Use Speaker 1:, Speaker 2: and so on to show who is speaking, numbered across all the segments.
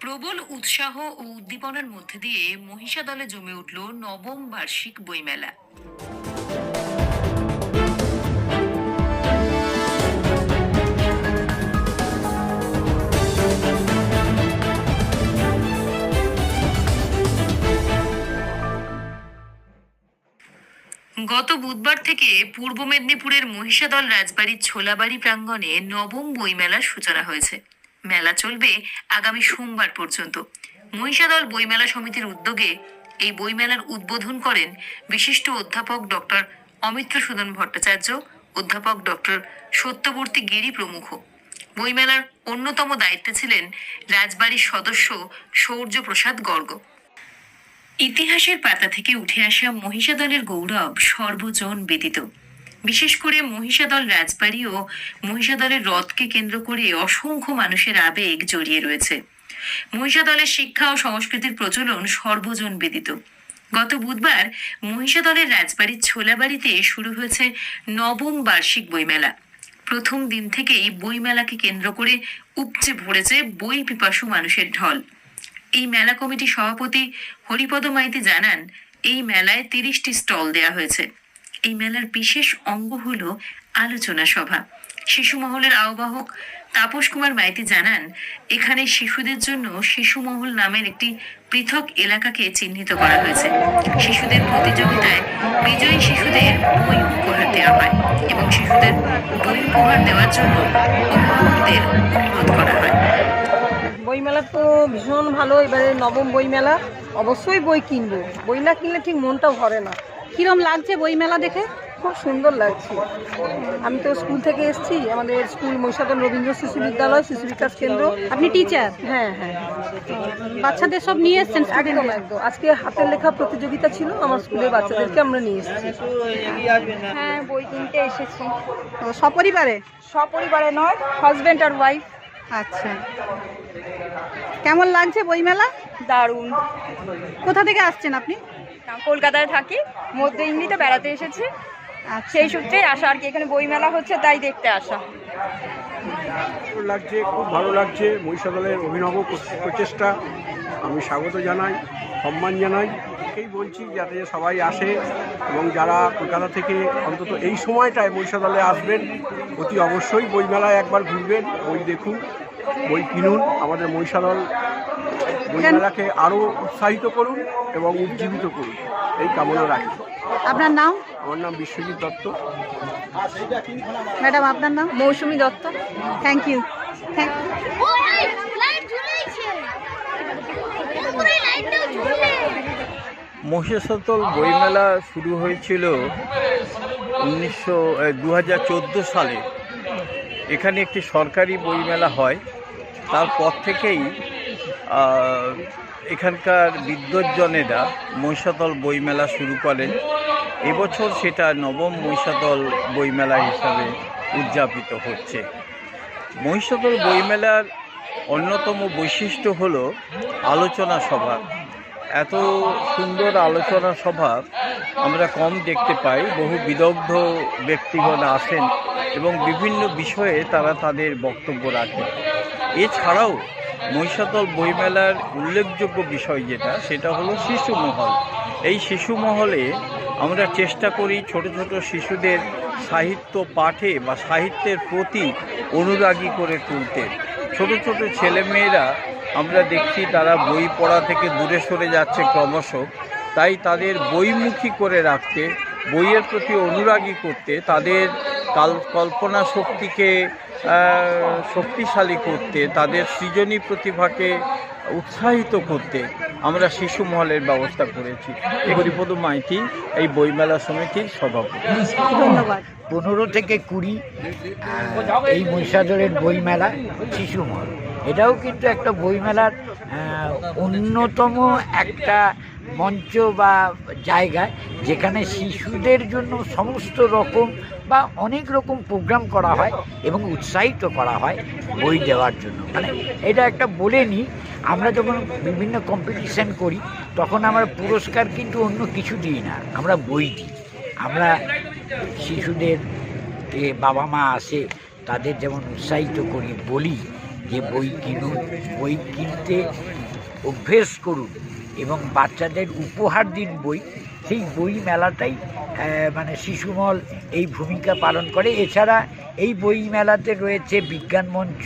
Speaker 1: প্রবল উৎসাহ ও উদ্দীপনার মধ্যে দিয়ে মহিষা দলে জমে উঠল নবম বার্ষিক বইমেলা। গত বুধবার থেকে পূর্ব মেদিনীপুরের মহিষাদল রাজবাড়ির ছোলাবাড়ি প্রাঙ্গণে নবম বইমেলার সূচনা হয়েছে। মেলা চলবে আগামী সোমবার পর্যন্ত। মহিষাদল বইমেলা সমিতির উদ্যোগে এই বইমেলার উদ্বোধন করেন বিশিষ্ট অধ্যাপক ডক্টর অমিত্র সুদন ভট্টাচার্য, অধ্যাপক ডক্টর সত্যবর্তী গিরি প্রমুখ। বইমেলার অন্যতম দায়িত্বে ছিলেন রাজবাড়ির সদস্য সৌর্য প্রসাদ গর্গ। ইতিহাসের পাতা থেকে উঠে আসা মহিষাদলের গৌরব সর্বজন ব্যতীত। বিশেষ করে মহিষাদল রাজবাড়ি ও মহিষাদলের রথকে কেন্দ্র করে অসংখ্য মানুষের আবেগ জড়িয়ে রয়েছে। মহিষাদলের শিক্ষা ও সংস্কৃতির প্রচলন সর্বজন ব্যতীত। গত বুধবার মহিষাদলের রাজবাড়ির ছোলাবাড়িতে শুরু হয়েছে নবম বার্ষিক বইমেলা। প্রথম দিন থেকেই বইমেলাকে কেন্দ্র করে উপচে পড়েছে বই পিপাসু মানুষের ঢল। এই মেলা কমিটির সভাপতি হরিপদ মাইতি জানান, এই মেলায় তিরিশটি স্টল দেওয়া হয়েছে। এই মেলার বিশেষ অঙ্গ হল আলোচনা সভা। শিশু মহলের আহ্বায়ক তাপস কুমার মাইতি জানান, এখানে শিশুদের জন্য শিশু মহল নামের একটি পৃথক এলাকাকে চিহ্নিত করা হয়েছে। শিশুদের প্রতিযোগিতায় বিজয়ী শিশুদের বই উপহার দেওয়া হয় এবং শিশুদের বই উপহার দেওয়ার জন্য অভিভাবকদের অনুরোধ করা হয়।
Speaker 2: বইমেলা তো ভীষণ ভালো, এবারে নবম বইমেলা অবশ্যই বই কিনবো। বই না কিনলে ঠিক মনটা ভরে না।
Speaker 3: কিরম লাগছে বইমেলা দেখে?
Speaker 2: খুব সুন্দর লাগছে। আমি তো স্কুল থেকে এসেছি আমাদের স্কুল মহিষাদল রবীন্দ্র শিশু বিদ্যালয় শিশু বিকাশ কেন্দ্র।
Speaker 3: আপনি টিচার
Speaker 2: হ্যাঁ হ্যাঁ।
Speaker 3: বাচ্চাদের সব নিয়ে এসছেন
Speaker 2: একদম একদম। আজকে হাতের লেখা প্রতিযোগিতা ছিল আমার স্কুলের বাচ্চাদেরকে আমরা নিয়ে এসেছি।
Speaker 4: হ্যাঁ বই কিনতে এসেছি।
Speaker 3: সপরিবারে?
Speaker 4: সপরিবারে নয় হাজব্যান্ড আর ওয়াইফ
Speaker 3: আচ্ছা। কেমন লাগছে বইমেলা?
Speaker 4: দারুণ।
Speaker 3: কোথা থেকে আসছেন আপনি?
Speaker 4: কলকাতায় থাকি, মধ্য ইন্ডিতে বেড়াতে এসেছি। সেই সূত্রেই আসা আর কি, এখানে বইমেলা হচ্ছে, তাই দেখতে আসা।
Speaker 5: লাগছে, খুব ভালো লাগছে। মহিষাদলের অভিনব প্রচেষ্টা। আমি স্বাগত জানাই, সম্মান জানাই। একেই বলছি, যাতে সবাই আসে এবং যারা কলকাতা থেকে অন্তত এই সময়টায় মহিষাদলে আসবেন, অতি অবশ্যই বইমেলায় একবার ঘুরবেন, বই দেখুন, বই কিনুন। আমাদের মহিষাদল বইমেলাকে আরও উৎসাহিত করুন এবং উজ্জীবিত করুন। এই কামনা রাখি।
Speaker 3: আপনার নাম?
Speaker 5: আমার নাম বিশ্বজিৎ দত্ত।
Speaker 3: ম্যাডাম আপনার নাম?
Speaker 4: Mousumi Dutta.
Speaker 3: Thank you thank
Speaker 6: বইমেলা শুরু হয়েছিল উনিশশো দু হাজার চোদ্দ সালে। এখানে একটি সরকারি বইমেলা হয়। তারপর থেকেই এখানকার বিদ্বজ্জনেরা মহিষাতল বইমেলা শুরু করেন এবছর সেটা নবম মহিষাতল বইমেলা হিসাবে উদযাপিত হচ্ছে। মহিষাতল বইমেলার অন্যতম বৈশিষ্ট্য হল আলোচনা সভা। এত সুন্দর আলোচনা সভা আমরা কম দেখতে পাই, বহু বিদগ্ধ ব্যক্তিগণ আসেন এবং বিভিন্ন বিষয়ে তারা তাদের বক্তব্য রাখেন। এছাড়াও মহিষাতল বইমেলার উল্লেখযোগ্য বিষয় যেটা, সেটা হলো শিশু মহল। এই শিশু মহলে আমরা চেষ্টা করি ছোট ছোট শিশুদের সাহিত্য পাঠে বা সাহিত্যের প্রতি অনুরাগী করে তুলতে। ছোট ছোট ছেলেমেয়েরা আমরা দেখছি তারা বই পড়া থেকে দূরে সরে যাচ্ছে ক্রমশ। তাই তাদের বইমুখী করে রাখতে, বইয়ের প্রতি অনুরাগী করতে তাদের কাল কল্পনা শক্তিকে শক্তিশালী করতে তাদের সৃজনী প্রতিভাকে উৎসাহিত করতে আমরা শিশু মহলের ব্যবস্থা করেছি। হরিপদ মাইতি এই বইমেলা সমিতির সভাপতি।
Speaker 3: ধন্যবাদ।
Speaker 7: পনেরো থেকে কুড়ি এই বৈশাধরের বইমেলা শিশু মহল। এটাও কিন্তু একটা বইমেলার অন্যতম একটা মঞ্চ বা জায়গায় যেখানে শিশুদের জন্য সমস্ত রকম বা অনেক রকম প্রোগ্রাম করা হয় এবং উৎসাহিত করা হয় বই দেওয়ার জন্য। মানে এটা একটা বলে নিই, আমরা যখন বিভিন্ন কম্পিটিশান করি, তখন আমরা পুরস্কার কিন্তু অন্য কিছু দিই না, আমরা বই দিই। আমরা শিশুদের বাবা মা আসে, তাদের যেমন উৎসাহিত করি, বলি যে বই কিনুন, বই কিনতে অভ্যেস করুন এবং বাচ্চাদের উপহার দিন বই। সেই বই মেলাটাই মানে শিশুমল এই ভূমিকা পালন করে। এছাড়া এই বই মেলাতে রয়েছে বিজ্ঞান মঞ্চ,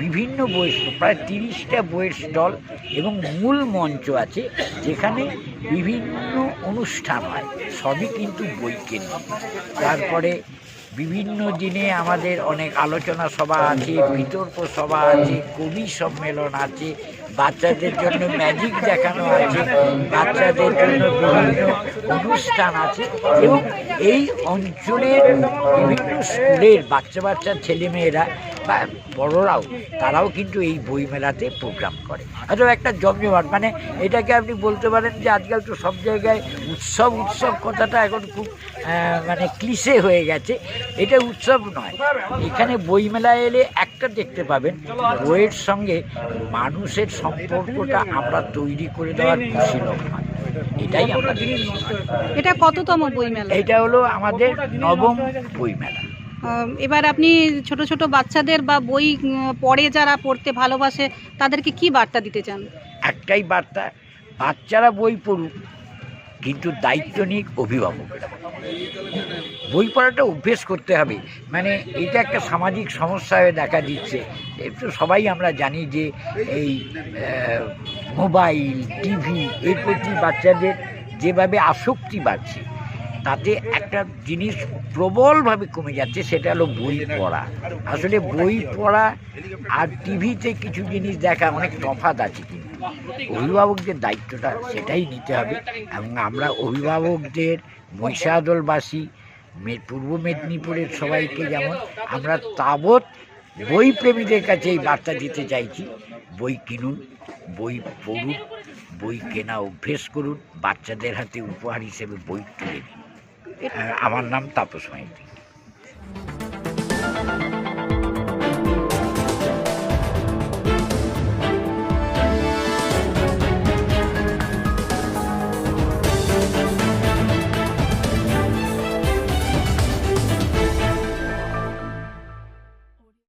Speaker 7: বিভিন্ন বই, প্রায় তিরিশটা বইয়ের স্টল এবং মূল মঞ্চ আছে, যেখানে বিভিন্ন অনুষ্ঠান হয়। সবই কিন্তু বই কেন্দ্রিক তারপরে বিভিন্ন দিনে আমাদের অনেক আলোচনা সভা আছে বিতর্ক সভা আছে কবি সম্মেলন আছে। বাচ্চাদের জন্য ম্যাজিক দেখানো আছে, বাচ্চাদের জন্য বিভিন্ন অনুষ্ঠান আছে এবং এই অঞ্চলের বিভিন্ন স্কুলের বাচ্চা বাচ্চা ছেলেমেয়েরা বা বড়রাও, তারাও কিন্তু এই বইমেলাতে প্রোগ্রাম করে। অথবা একটা জমজমাট মানে এটাকে আপনি বলতে পারেন যে আজকাল তো সব জায়গায় উৎসব উৎসব কথাটা এখন খুব মানে ক্লিশে হয়ে গেছে। এটা উৎসব নয়। এখানে বইমেলা এলে একটা দেখতে পাবেন, বইয়ের সঙ্গে মানুষের সম্পর্কটা আমরা তৈরি করে দেওয়ার খুশি লক্ষণ এটাই আমরা
Speaker 3: এটা কততম বইমেলা
Speaker 7: এটা হলো আমাদের নবম বইমেলা
Speaker 3: এবার আপনি ছোট ছোট বাচ্চাদের বা বই পড়ে যারা পড়তে ভালোবাসে তাদেরকে কি বার্তা দিতে চান?
Speaker 7: একটাই বার্তা বাচ্চারা বই পড়ুক কিন্তু দায়িত্ব নিক অভিভাবকরা। বই পড়াটা অভ্যেস করতে হবে। মানে এটা একটা সামাজিক সমস্যা হয়ে দেখা দিচ্ছে। একটু সবাই আমরা জানি যে এই মোবাইল, টিভি এর প্রতি বাচ্চাদের যেভাবে আসক্তি বাড়ছে, তাতে একটা জিনিস প্রবলভাবে কমে যাচ্ছে, সেটা হলো বই পড়া। আসলে বই পড়া আর টিভিতে কিছু জিনিস দেখা অনেক তফাৎ আছে কিন্তু। অভিভাবকদের দায়িত্বটা সেটাই নিতে হবে এবং আমরা অভিভাবকদের, মহিষাদলবাসী পূর্ব মেদিনীপুরের সবাইকে যেমন, আমরা তাবৎ বই প্রেমীদের কাছে এই বার্তা দিতে চাইছি। বই কিনুন, বই পড়ুন, বই কেনা অভ্যেস করুন, বাচ্চাদের হাতে উপহার হিসেবে বই তুলে দিন। আমার নাম তাপস মাইতি।